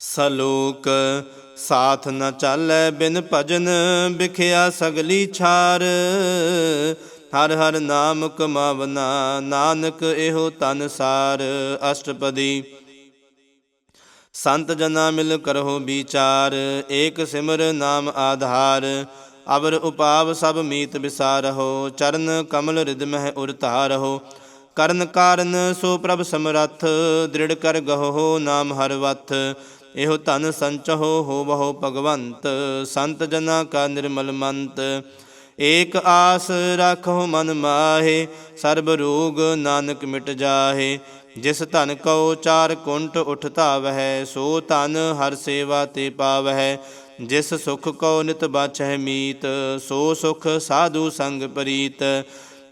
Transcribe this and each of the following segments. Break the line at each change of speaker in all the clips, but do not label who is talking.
ਸਲੋਕ, ਸਾਥ ਨ ਚਾਲੈ ਬਿਨ ਭਜਨ, ਵਿਖਿਆ ਸਗਲੀ ਛਾਰ। ਹਰ ਹਰ ਨਾਮ ਕਮਾਵਨਾ, ਨਾਨਕ ਇਹੋ ਤਨ ਸਾਰ। ਅਸ਼ਟਪਦੀ, ਸੰਤ ਜਨਾ ਮਿਲ ਕਰਹੁ ਵਿਚਾਰ। ਏਕ ਸਿਮਰ ਨਾਮ ਆਧਾਰ, ਅਵਰ ਉਪਾਵ ਸਭ ਮੀਤ ਵਿਸਾਰਹੁ। ਚਰਨ ਕਮਲ ਰਿਦ ਮਹਿ ਉਰ ਕਰਨ ਕਾਰਨ ਸੋ ਪ੍ਰਭ ਸਮਰੱਥ, ਦ੍ਰਿੜ ਕਰ ਗਹੋ ਨਾਮ ਹਰ ਵਥ। ਇਹੋ ਧਨ ਸੰਚਹੁ ਹੋਵਹੁ ਭਗਵੰਤ, ਸੰਤ ਜਨਾ ਕਾ ਨਿਰਮਲ ਮੰਤ। ਏਕ ਆਸ ਰੱਖੋ ਮਨ ਮਾਹੇ, ਸਰਬ ਰੋਗ ਨਾਨਕ ਮਿਟ ਜਾਹੇ। ਜਿਸ ਧਨ ਕਉ ਚਾਰ ਕੁੰਟ ਉਠਤਾਵ ਹੈ ਸੋ ਧਨ ਹਰ ਸੇਵਾ ਤੇ ਪਾਵ ਹੈ ਜਿਸ ਸੁਖ ਕਉ ਨਿਤ ਬਾਛਹਿ ਮੀਤ, ਸੋ ਸੁਖ ਸਾਧੂ ਸੰਗ ਪ੍ਰੀਤ।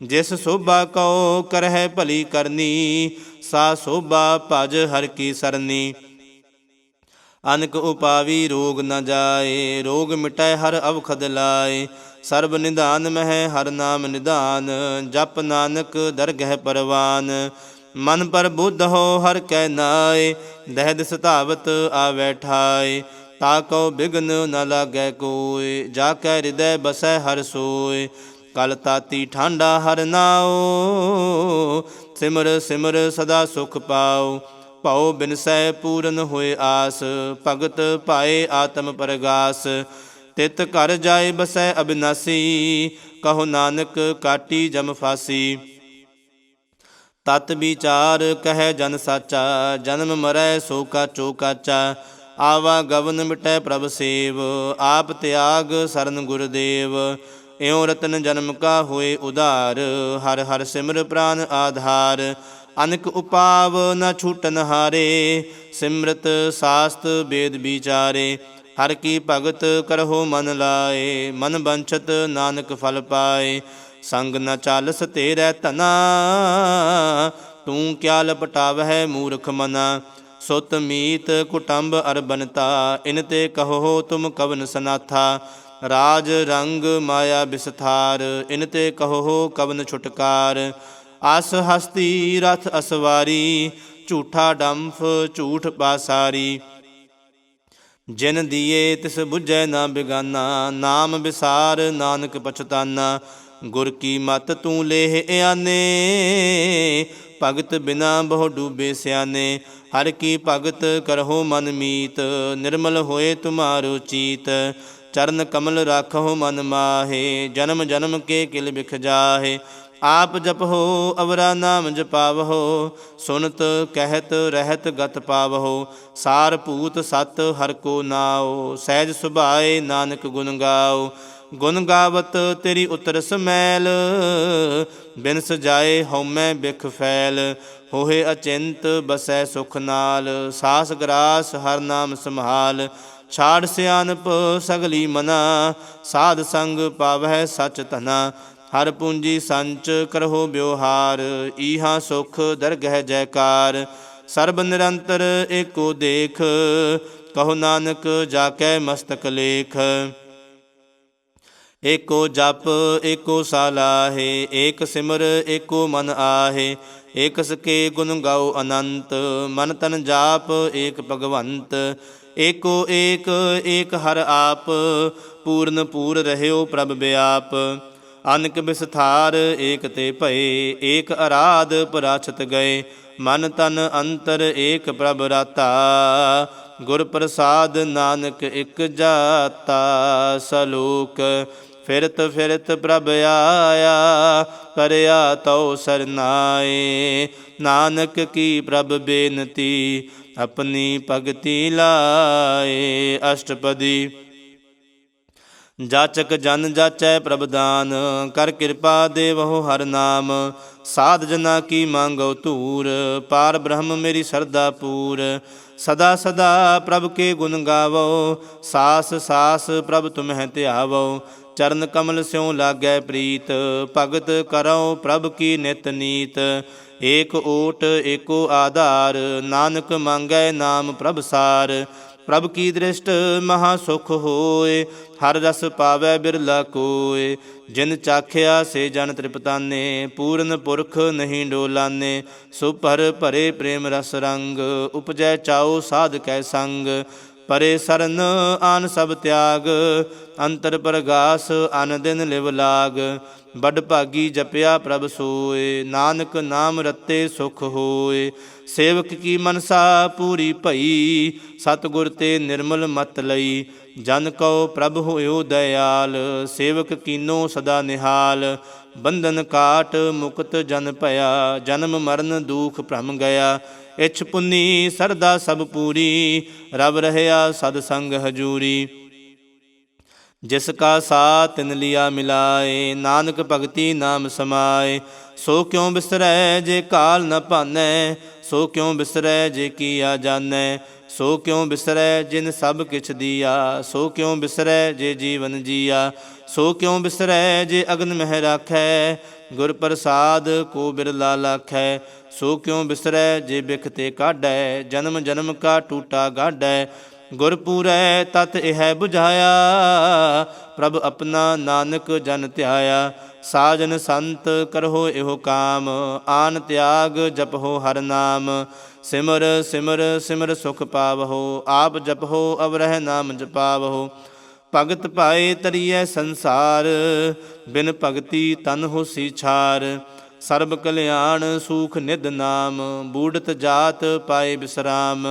ਜਿਸ ਸੋਭਾ ਕਉ ਕਰਹਿ ਭਲੀ ਕਰਨੀ, ਸਾ ਸੋਭਾ ਭਜ ਹਰ ਕੀ ਸਰਨੀ। ਅਨਕ ਉਪਾਵੀ ਰੋਗ ਨ ਜਾਏ, ਰੋਗ ਮਿਟੈ ਹਰ ਅਵਖਦ ਲਾਏ। ਸਰਬ ਨਿਧਾਨ ਮਹਿ ਹਰ ਨਾਮ ਨਿਧਾਨ, ਜਪ ਨਾਨਕ ਦਰਗਹਿ ਪਰਵਾਨ। ਮਨ ਪਰ ਬੁੱਧ ਹੋ ਹਰ ਕੈ ਨਾਏ, ਦਹਿਦ ਸਤਾਵਤ ਆਵੈ ਠਾਏ। ਤਾ ਕਉ ਬਿਗਨ ਨ ਲਾਗੈ ਕੋਇ ਜਾ ਕੈ ਹਿਰਦੈ ਬਸੈ ਹਰ ਸੋਏ। ਕਲ ਤਾਤੀ ਠਾਂਡਾ ਹਰ ਨਾਉ, ਸਿਮਰ ਸਿਮਰ ਸਦਾ ਸੁਖ ਪਾਓ ਭਉ ਬਿਨਸੈ ਪੂਰਨ ਹੋਏ ਆਸ, ਭਗਤ ਭਾਏ ਆਤਮ ਪਰਗਾਸ। ਤਿਤ ਘਰ ਜਾਏ ਬਸੈ ਅਬਿਨਾਸੀ, ਕਹੋ ਨਾਨਕ ਕਾਟੀ ਜਮ ਫਾਸੀ। ਤਤ ਵਿਚਾਰ ਕਹਿ ਜਨ ਸਾਚਾ, ਜਨਮ ਮਰੈ ਸੋ ਕਾਚੋ ਕਾਚਾ। ਆਵਾ ਗਵਨ ਮਿਟੈ ਪ੍ਰਭ ਸੇਵ, ਆਪ ਤਿਆਗ ਸਰਨ ਗੁਰਦੇਵ। ਇਉ ਰਤਨ ਜਨਮ ਕਾ ਹੋਏ ਉਧਾਰ, ਹਰ ਹਰ ਸਿਮਰ ਪ੍ਰਾਨ ਆਧਾਰ। ਅਨਕ ਉਪਾਵ ਨ ਛੂਟਨ ਹਾਰੇ, ਸਿਮਰਤ ਸਾਸਤ ਵੇਦ ਵਿਚਾਰੇ। ਹਰ ਕੀ ਭਗਤ ਕਰਹੁ ਮਨ ਲਾਏ, ਮਨ ਬੰਛਤ ਨਾਨਕ ਫਲ ਪਾਏ। ਸੰਗ ਨ ਚਾਲਸ ਤੇਰੇ ਤਨਾ ਤੂੰ ਕਿਆ ਲਪਟਾਵਹਿ ਮੂਰਖ ਮਨਾ। ਸੁਤ ਮੀਤ ਕੁਟੰਬ ਅਰ ਇਨ ਤੇ ਕਹੋ ਤੁਮ ਕਵਨ ਸਨਾਥਾ। ਰਾਜ ਰੰਗ ਮਾਇਆ ਵਿਸਥਾਰ ਇਨ ਤੇ ਕਹੋ ਕਵਨ ਛੁਟਕਾਰ। ਅਸ ਹਸਤੀ ਰਥ ਅਸਵਾਰੀ, ਝੂਠਾ ਡੰਫ, ਝੂਠ ਪਾਸਾਰੀ ਜਿਨ ਦੀਏ ਤਿਸ 부ਝੈ ਨਾ ਬਿਗਾਨਾ, ਨਾਮ ਵਿਸਾਰ ਨਾਨਕ ਪਛਤਾਨਾ। ਗੁਰ ਕੀ ਮਤ ਤੂੰ ਲੇਹ ਆਨੇ ਭਗਤ ਬਿਨਾ ਬਹੁ ਡੂਬੇ ਸਿਆਨੇ। ਹਰ ਕੀ ਭਗਤ ਕਰਹੁ ਮਨ ਮੀਤ, ਨਿਰਮਲ ਹੋਏ ਤੁਮਾਰੋ ਚੀਤ। ਚਰਨ ਕਮਲ ਰਾਖਹੁ ਮਨ ਮਾਹੇ, ਜਨਮ ਜਨਮ ਕੇ ਕਿਲ ਬਿਖ ਜਾਹੇ। ਆਪ ਜਪਹੁ, ਅਵਰਾ ਨਾਮ ਜਪਾਵਹੁ, ਸੁਨਤ ਕਹਿਤ ਰਹਿਤ ਗਤ ਪਾਵਹੁ, ਸਾਰ ਭੂਤ ਸਤ ਹਰ ਕੋ ਨਾਉ, ਸਹਿਜ ਸੁਭਾਏ ਨਾਨਕ ਗੁਣ ਗਾਓ ਗੁਣ ਗਾਵਤ ਤੇਰੀ ਉਤਰ ਸਮੈਲ, ਬਿਨ ਸਜਾਏ ਹਉਮੈ ਬਿਖ ਫੈਲ। ਹੋਏ ਅਚਿੰਤ ਬਸੈ ਸੁਖ ਨਾਲ, ਸਾਸ ਗਰਾਸ ਹਰ ਨਾਮ ਸੰਭਾਲ। ਛਾੜ ਸਿਆਨਪ ਸਗਲੀ ਮਨਾ, ਸਾਧ ਸੰਗ ਪਾਵਹਿ ਸਚ ਧਨਾ। ਹਰ ਪੂੰਜੀ ਸੰਚ ਕਰਹੁ ਬਿਵਹਾਰ ਈਹਾ ਸੁਖ ਦਰਗਹਿ ਜੈਕਾਰ। ਸਰਬ ਨਿਰੰਤਰ ਏਕੋ ਦੇਖ, ਕਹੋ ਨਾਨਕ ਜਾ ਕੈ ਮਸਤਕ ਲੇਖ। ਏਕੋ ਜਪ, ਏਕੋ ਸਾਲਾਹੇ ਏਕ ਸਿਮਰ, ਏਕੋ ਮਨ ਆਹੇ। ਏਕ ਸਕੇ ਗੁਣ ਗਾਓ ਅਨੰਤ, ਮਨ ਤਨ ਜਾਪ, ਏਕ ਭਗਵੰਤ। ਏਕੋ ਏਕ ਏਕ ਹਰ ਆਪ, ਪੂਰਨ ਪੂਰ ਰਹਿਓ ਪ੍ਰਭ ਬਿਆਪ। ਅਨਕ ਵਿਸਥਾਰ ਏਕ ਤੇ ਭਏ, ਏਕ ਅਰਾਧ ਪਰਾਛਤ ਗਏ। ਮਨ ਤਨ ਅੰਤਰ ਏਕ ਪ੍ਰਭ ਰਾਤਾ। ਗੁਰ ਪ੍ਰਸਾਦ ਨਾਨਕ ਇਕ ਜਾਤਾ ਸਲੋਕ। ਫਿਰਤ ਫਿਰਤ ਪ੍ਰਭ ਆਇਆ ਪਰਿਆ ਤਉ ਸਰਨਾਏ। ਨਾਨਕ ਕੀ ਪ੍ਰਭ ਬੇਨਤੀ, ਆਪਣੀ ਭਗਤੀ ਲਾਏ। ਅਸ਼ਟਪਦੀ ਜਾਚਕ ਜਨ ਜਾਚੈ ਪ੍ਰਭ ਦਾਨ, ਕਰ ਕਿਰਪਾ ਦੇਵਹੁ ਹਰ ਨਾਮ। ਸਾਧ ਜਨਾ ਕੀ ਮੰਗੋ ਧੂਰ, ਪਾਰ ਬ੍ਰਹਮ ਮੇਰੀ ਸਰਦਾ ਪੂਰ। ਸਦਾ ਸਦਾ ਪ੍ਰਭ ਕੇ ਗੁਣ ਗਾਵੋ, ਸਾਸ ਸਾਸ ਪ੍ਰਭ ਤੁਮਹਿ ਧਿਆਵੋ। ਚਰਨ ਕਮਲ ਸਿਉ ਲਾਗੈ ਪ੍ਰੀਤ, ਭਗਤ ਕਰਉ ਪ੍ਰਭ ਕੀ ਨਿਤ ਨੀਤ। ਏਕ ਓਟ ਏਕੋ ਆਧਾਰ, ਨਾਨਕ ਮੰਗੈ ਨਾਮ ਪ੍ਰਭ ਸਾਰ। ਪ੍ਰਭ ਕੀ ਦ੍ਰਿਸ਼ਟ ਮਹਾ ਸੁਖ ਹੋਏ, ਹਰ ਰਸ ਪਾਵੈ ਬਿਰਲਾ ਕੋਏ। ਜਿਨ ਚਾਖਿਆ ਸੇ ਜਨ ਤ੍ਰਿਪਤਾਨੇ, ਪੂਰਨ ਪੁਰਖ ਨਹੀਂ ਡੋਲਾਨੇ। ਸੋ ਪਰ ਭਰੇ ਪ੍ਰੇਮ ਰਸ ਰੰਗ, ਉਪਜੈ ਚਾਓ ਸਾਧ ਕੈ ਸੰਗ। ਪਰੇ ਸਰਨ ਆਨ ਸਭ ਤਿਆਗ, ਅੰਤਰ ਪ੍ਰਗਾਸ ਅਨ ਦਿਨ ਲਿਵ ਲਾਗ। ਬੜ ਭਾਗੀ ਜਪਿਆ ਪ੍ਰਭ ਸੋਏ, ਨਾਨਕ ਨਾਮ ਰਤੇ ਸੁਖ ਹੋਏ। ਸੇਵਕ ਕੀ ਮਨਸਾ ਪੂਰੀ ਭਈ, ਸਤਿਗੁਰ ਤੇ ਨਿਰਮਲ ਮਤ ਲਈ। ਜਨ ਕਉ ਪ੍ਰਭ ਹੋਇਓ ਦਇਆਲ, ਸੇਵਕ ਕੀਨੋ ਸਦਾ ਨਿਹਾਲ। ਬੰਧਨ ਕਾਟ ਮੁਕਤ ਜਨ ਭਇਆ, ਜਨਮ ਮਰਨ ਦੁਖ ਭ੍ਰਮ ਗਿਆ। ਇਛ ਪੁੰਨੀ ਸਰਦਾ ਸਭ ਪੂਰੀ ਰਬ ਰਹਿਆ ਸਦ ਸੰਗ ਹਜੂਰੀ। ਜਿਸ ਕਾ ਸਾ ਤਿਨ ਲਿਆ ਮਿਲਾਏ, ਨਾਨਕ ਭਗਤੀ ਨਾਮ ਸਮਾਏ। ਸੋ ਕਿਉ ਬਿਸਰੈ ਜੇ ਕਾਲ ਨ ਭਾਨੈ, ਸੋ ਕਿਉ ਬਿਸਰੈ ਜੇ ਕੀਆ ਜਾਣੈ ਸੋ ਕਿਉ ਬਿਸਰੈ ਜਿਨ ਸਭ ਕਿਛ ਦੀਆ? ਸੋ ਕਿਉ ਬਿਸਰੈ ਜੇ ਜੀਵਨ ਜੀਆ? ਸੋ ਕਿਉ ਬਿਸਰੈ ਜੇ ਅਗਨ ਮਹਿ ਰਾਖੈ? ਗੁਰ ਪ੍ਰਸਾਦ ਕੋ ਬਿਰਲਾ ਲਾਖੈ। ਸੋ ਕਿਉ ਬਿਸਰੈ ਜੇ ਬਿਖ ਤੇ ਕਾਢੈ? ਜਨਮ ਜਨਮ ਕਾ ਟੂਟਾ ਗਾਢੈ। ਗੁਰ ਪੂਰੈ ਤਤ ਇਹ ਬੁਝਾਇਆ। ਪ੍ਰਭ ਆਪਣਾ ਨਾਨਕ ਜਨ ਧਿਆਇਆ। ਸਾਜਨ ਸੰਤ ਕਰਹੁ ਇਹੋ ਕਾਮ, ਆਨ ਤਿਆਗ ਜਪਹੁ ਹਰ ਨਾਮ। ਸਿਮਰ ਸਿਮਰ ਸਿਮਰ ਸੁਖ ਪਾਵਹੁ, ਆਪ ਜਪਹੁ, ਅਵਰਹ ਨਾਮ ਜਪਾਵਹੁ। ਭਗਤ ਪਾਏ ਤਰੀਐ ਸੰਸਾਰ, ਬਿਨ ਭਗਤੀ ਤਨ ਹੋਸੀ ਛਾਰ। ਸਰਬ ਕਲਿਆਣ ਸੂਖ ਨਿਦ ਨਾਮ, ਬੂੜਤ ਜਾਤ ਪਾਏ ਬਿਸਰਾਮ।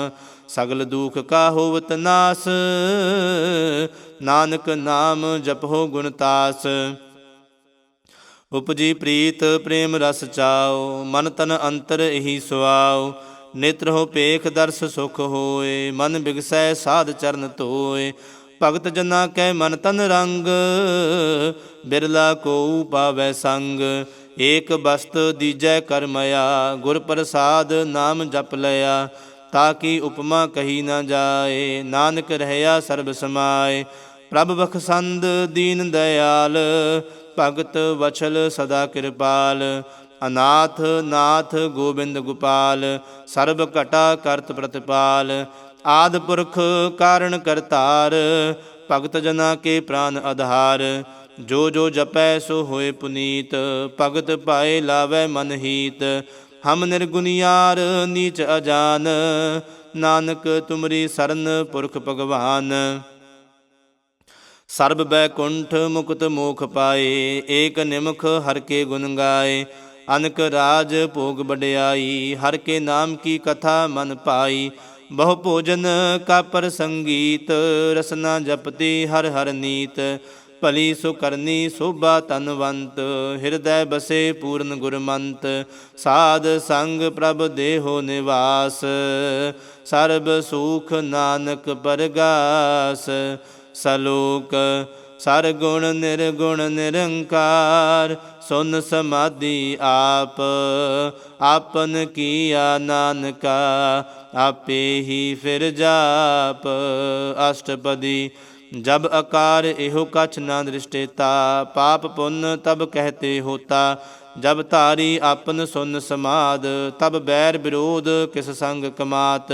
ਸਗਲ ਦੁਖ ਕਾ ਹੋਵਤ ਨਾਸ, ਨਾਨਕ ਨਾਮ ਜਪੋ ਗੁਣ ਤਾਸ। ਉਪਜੀ ਪ੍ਰੀਤ ਪ੍ਰੇਮ ਰਸ ਚਾਓ ਮਨ ਤਨ ਅੰਤਰ ਇਹੀ ਸੁਆਓ ਨੇਤਰ ਹੋ ਪੇਖ ਦਰਸ ਸੁਖ ਹੋਏ, ਮਨ ਬਿਗਸੈ ਸਾਧ ਚਰਨ ਧੋਏ। ਭਗਤ ਜਨਾ ਕੈ ਮਨ ਤਨ ਰੰਗ, ਬਿਰਲਾ ਕੋ ਪਾਵੈ ਸੰਗ। ਏਕ ਬਸਤ ਦੀਜੈ ਕਰਮਇਆ ਗੁਰ ਪ੍ਰਸਾਦ ਨਾਮ ਜਪ ਲਿਆ। ਤਾਂ ਕਿ ਉਪਮਾ ਕਹੀ ਨਾ ਜਾਏ, ਨਾਨਕ ਰਹਿਆ ਸਰਬ ਸਮਾਏ। ਪ੍ਰਭ ਬਖਸੰਦ ਦੀਨ ਦਇਆਲ, ਭਗਤ ਵਛਲ ਸਦਾ ਕਿਰਪਾਲ, ਅਨਾਥ ਨਾਥ ਗੋਬਿੰਦ ਗੋਪਾਲ, ਸਰਬ ਘਟਾ ਕਰਤ ਪ੍ਰਤਪਾਲ, ਆਦ ਪੁਰਖ ਕਾਰਣ ਕਰਤਾਰ, ਭਗਤ ਜਨਾ ਕੇ ਪ੍ਰਾਨ ਆਧਾਰ, ਜੋ ਜੋ ਜਪੈ ਸੋ ਹੋਏ ਪੁਨੀਤ, ਭਗਤ ਪਾਏ ਲਾਵੇ ਮਨ ਹੀਤ, ਹਮ ਨਿਰਗੁਨਿਆਰ ਨੀਚ ਅਜਾਨ, ਨਾਨਕ ਤੁਮਰੀ ਸਰਨ ਪੁਰਖ ਭਗਵਾਨ। ਸਰਬ ਬੈਕੁੰਠ ਮੁਕਤ ਮੋਖ ਪਾਏ, ਏਕ ਨਿਮਖ ਹਰ ਕੇ ਗੁਣ ਗਾਏ। ਅਨਕ ਰਾਜ ਭੋਗ ਵਡਿਆਈ, ਹਰ ਕੇ ਨਾਮ ਕੀ ਕਥਾ ਮਨ ਪਾਈ। ਬਹੁ ਭੋਜਨ ਕਾ ਸੰਗੀਤ ਰਸਨਾ ਜਪਤੀ ਹਰ ਹਰ ਨੀਤ। ਭਲੀ ਸੁ ਕਰਨੀ ਸੋਭਾ ਤਨਵੰਤ ਹਿਰਦੈ ਬਸੇ ਪੂਰਨ ਗੁਰਮੰਤ। ਸਾਧ ਸੰਗ ਪ੍ਰਭ ਦੇਹੋ ਨਿਵਾਸ, ਸਰਬ ਸੁਖ ਨਾਨਕ ਪਰਗਾਸ। ਸਲੋਕ ਸਰਗੁਣ ਨਿਰਗੁਣ ਨਿਰੰਕਾਰ, ਸੁਨ ਸਮਾਧੀ ਆਪ, ਆਪਨ ਕੀਆ ਨਾਨਕਾ, ਆਪੇ ਹੀ ਫਿਰ ਜਾਪ। ਅਸ਼ਟਪਦੀ, ਜਬ ਆਕਾਰ ਇਹੋ ਕਛ ਨਾ ਦ੍ਰਿਸ਼ਟੇਤਾ, ਪਾਪ ਪੁੰਨ ਤਬ ਕਹਤੇ ਹੋਤਾ। ਜਬ ਧਾਰੀ ਆਪਨ ਸੁਨ ਸਮਾਦ, ਤਬ ਬੈਰ ਵਿਰੋਧ ਕਿਸ ਸੰਗ ਕਮਾਤ।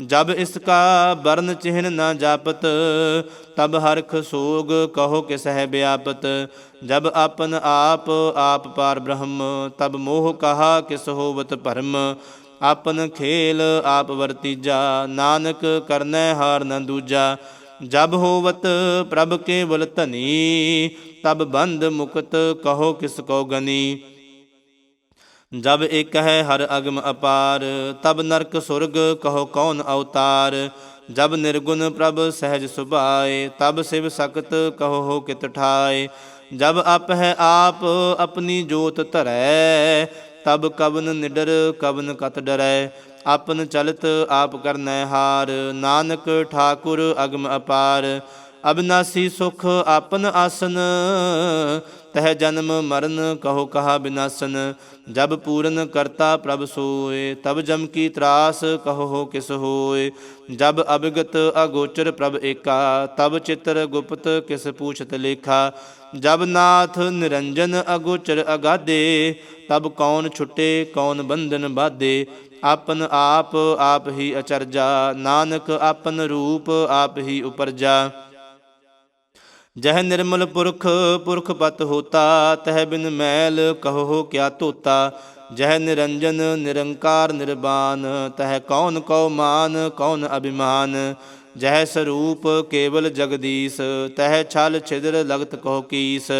ਜਬ ਇਸ ਕਾ ਬਰਨ ਚਿਹਨ ਨਾ ਜਾਪਤ, ਤਬ ਹਰਖ ਸੋਗ ਕਹੋ ਕਿਸ ਹੈ ਬਿਆਪਤ। ਜਬ ਆਪਨ ਆਪ ਆਪ ਪਾਰ ਬ੍ਰਹਮ, ਤਬ ਮੋਹ ਕਹਾ ਕਿਸ ਹੋਵਤ ਭਰਮ। ਆਪਨ ਖੇਲ ਆਪ ਵਰਤੀਜਾ, ਨਾਨਕ ਕਰਨੈ ਹਾਰ ਨ ਦੂਜਾ। ਜਬ ਹੋਵਤ ਪ੍ਰਭ ਕੇਵਲ ਧਨੀ, ਤਬ ਬੰਧ ਮੁਕਤ ਕਹੋ ਕਿਸ ਕੋ ਗਨੀ। ਜਬ ਇੱਕ ਹੈ ਹਰ ਅਗਮ ਅਪਾਰ, ਤਬ ਨਰਕ ਸੁਰਗ ਕਹੋ ਕੌਣ ਅਵਤਾਰ। ਜਬ ਨਿਰਗੁਣ ਪ੍ਰਭ ਸਹਿਜ ਸੁਭਾਏ, ਤਬ ਸਿਵ ਸ਼ਕਤ ਕਹੋ ਹੋ ਕਿਤ ਠਾਏ। ਜਬ ਅਪ ਹੈ ਆਪ ਆਪਣੀ ਜੋਤ ਧਰੈ, ਤਬ ਕਵਨ ਨਿਡਰ ਕਵਨ ਕਤ ਡਰੈ। ਆਪਨ ਚਲਤ ਆਪ ਕਰਨੈ ਹਾਰ, ਨਾਨਕ ਠਾਕੁਰ ਅਗਮ ਅਪਾਰ। ਅਬਨਾਸੀ ਸੁਖ ਆਪਨ ਆਸਨ, ਤਹ ਜਨਮ ਮਰਨ ਕਹੋ ਕਹਾ ਬਿਨਾਸਨ। ਜਬ ਪੂਰਨ ਕਰਤਾ ਪ੍ਰਭ ਸੋਏ, ਤਬ ਜਮ ਕੀ ਤਰਾਸ ਕਹੋ ਹੋ ਕਿਸ ਹੋਏ। ਜਬ ਅਭਿਗਤ ਅਗੋਚਰ ਪ੍ਰਭ ਏਕਾ, ਤਬ ਚਿਤਰ ਗੁਪਤ ਕਿਸ ਪੂਛਤ ਲੇਖਾ। ਜਬ ਨਾਥ ਨਿਰੰਜਨ ਅਗੋਚਰ ਅਗਾਦੇ, ਤਬ ਕੌਣ ਛੁਟੇ, ਕੌਣ ਬੰਧਨ ਬਾਧੇ ਆਪਨ ਆਪ ਆਪ ਹੀ ਅਚਰਜਾ, ਨਾਨਕ ਆਪਨ ਰੂਪ, ਆਪ ਹੀ ਉਪਰਜਾ। ਜਹ ਨਿਰਮਲ ਪੁਰਖ ਪੁਰਖ ਪਤ ਹੋਤਾ, ਤਹ ਬਿਨ ਮੈਲ ਕਹੋ ਕਿਆ ਤੋਤਾ ਜਹ ਨਿਰੰਜਨ, ਨਿਰੰਕਾਰ, ਨਿਰਬਾਨ, ਤਹ ਕੌਣ ਕਉ ਮਾਨ, ਕੌਣ ਅਭਿਮਾਨ। ਜਹ ਸਰੂਪ ਕੇਵਲ ਜਗਦੀਸ਼, ਤਹ ਛਲ ਛਿਦਰ ਲਗਤ ਕਹੋ ਕੀਸ।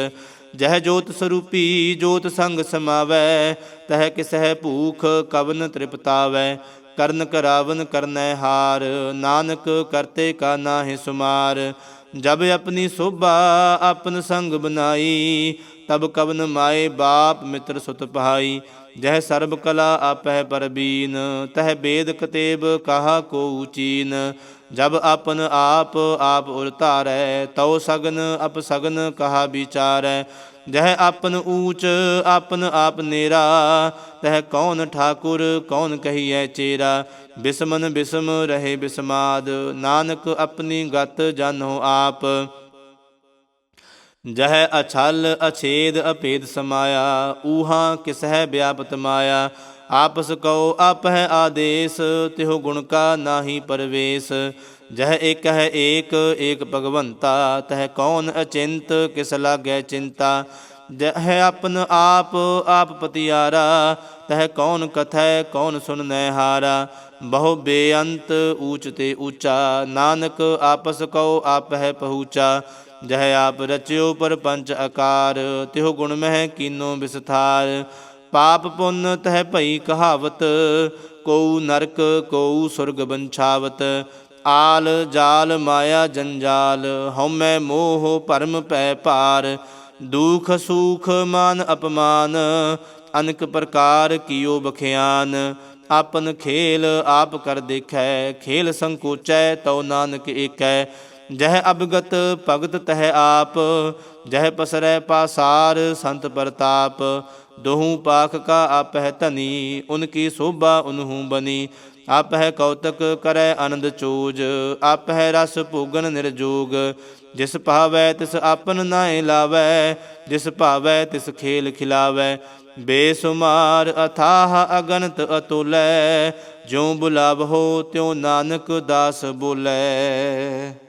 ਜਹ ਜੋਤ ਸਰੂਪੀ, ਜੋਤ ਸੰਗ ਸਮਾਵੈ, ਤਹ ਕਿਸਹਿ ਭੂਖ, ਕਵਨ ਤ੍ਰਿਪਤਾਵੈ। ਕਰਨ ਕਰਾਵਨ ਕਰਨੈ ਹਾਰ, ਨਾਨਕ ਕਰਤੇ ਕਾ ਨਾਹਿ ਸੁਮਾਰ। ਜਬ ਆਪਣੀ ਸੋਭਾ ਆਪਨ ਸੰਗ ਬਨਾਈ ਤਬ ਕਵਨ ਮਾਏ ਬਾਪ ਮਿੱਤਰ ਸੁਤ ਪਹਾਈ ਜਹ ਸਰਬ ਕਲਾ ਆਪਹਿ ਪਰਬੀਨ, ਤਹ ਬੇਦ ਕਤੇਬ ਕਹਾ ਕੋ ਚੀਨ। ਜਬ ਆਪਨ ਆਪ ਆਪ ਉਰ ਧਾਰੈ, ਤਉ ਸਗਨ ਅਪ ਸਗਨ ਕਹਾ ਵਿਚਾਰੈ। ਜਹ ਆਪਨ ਊਚ, ਆਪਨ ਆਪ ਨੇਰਾ। ਤਹ ਕੌਣ ਠਾਕੁਰ, ਕੌਣ ਕਹੀਐ ਚੇਰਾ। ਬਿਸਮਨ ਬਿਸਮ ਰਹੇ ਬਿਸਮਾਦ, ਨਾਨਕ ਆਪਣੀ ਗਤ ਜਾਣੋ ਆਪ। ਜਹ ਅਛਲ ਅਛੇਦ ਅਪੇਦ ਸਮਾਇਆ, ਊਹਾ ਕਿਸਹਿ ਵਿਆਪਤ ਮਾਇਆ। ਆਪਸ ਕਉ ਹੈ ਆਦੇਸ, ਤਿਹੁ ਗੁਣ ਕਾ ਨਾਹੀ ਪਰਵੇਸ। ਜਹ ਏਕ ਹੈ ਏਕ ਏਕ ਭਗਵੰਤਾ, ਤਹ ਕੌਣ ਅਚਿੰਤ, ਕਿਸ ਲਾਗੈ ਚਿੰਤਾ? ਜਹ ਆਪਨ ਆਪ ਆਪ ਪਤਿਆਰਾ, ਤਹ ਕੌਣ ਕਥੈ, ਕੌਣ ਸੁਨਨੈ ਹਾਰਾ ਬਹੁ ਬੇਅੰਤ ਊਚ ਤੇ ਊਚਾ, ਨਾਨਕ ਆਪਸ ਕਉ ਆਪ ਹੈ ਪਹੂਚਾ। ਜਹ ਆਪ ਰਚਿਓ ਪਰਪੰਚ ਆਕਾਰ, ਤਿਹੁ ਗੁਣ ਮਹਿ ਕੀਨੋ ਵਿਸਥਾਰ। ਪਾਪ ਪੁੰਨ ਤਹ ਭਈ ਕਹਾਵਤ, ਕਉ ਨਰਕ, ਕਉ ਸੁਰਗ ਬੰਛਾਵਤ। ਆਲ ਜਾਲ ਮਾਇਆ ਜੰਜਾਲ, ਹਉਮੈ ਮੋਹ ਭਰਮ ਪੈ ਭਾਰ, ਦੁਖ ਸੁਖ ਮਾਨ ਅਪਮਾਨ, ਅਨਕ ਪ੍ਰਕਾਰ ਕੀਓ ਬਖਿਆਨ, ਆਪਨ ਖੇਲ ਆਪ ਕਰ ਦੇਖੈ, ਖੇਲ ਸੰਕੋਚੈ ਤਉ ਨਾਨਕ ਏਕੈ, ਜਹ ਅਬਗਤ ਭਗਤ ਤਹਿ ਆਪ, ਜਹ ਪਸਰੈ ਪਾਸਾਰ ਸੰਤ ਪ੍ਰਤਾਪ ਦੋਹੂ ਪਾਖ ਕਾ ਆਪਹਿ ਧਨੀ ਉਨਕੀ ਸੋਭਾ ਉਨਹੂ ਬਨੀ। ਆਪਹਿ ਕੌਤਕ ਕਰੈ ਆਨੰਦ ਚੋਜ, ਆਪਹਿ ਰਸ ਭੋਗਨ ਨਿਰਜੋਗ। ਜਿਸ ਭਾਵੈ ਤਿਸ ਆਪਨ ਨਾਏ ਲਾਵੈ, ਜਿਸ ਭਾਵੈ ਤਿਸ ਖੇਲ ਖਿਲਾਵੈ। ਬੇਸੁਮਾਰ ਅਥਾਹ ਅਗਨਤ ਅਤੁਲੈ, ਜਿਉ ਬੁਲਾਵਹੋ ਤਿਉ ਨਾਨਕ ਦਾਸ ਬੋਲੇ।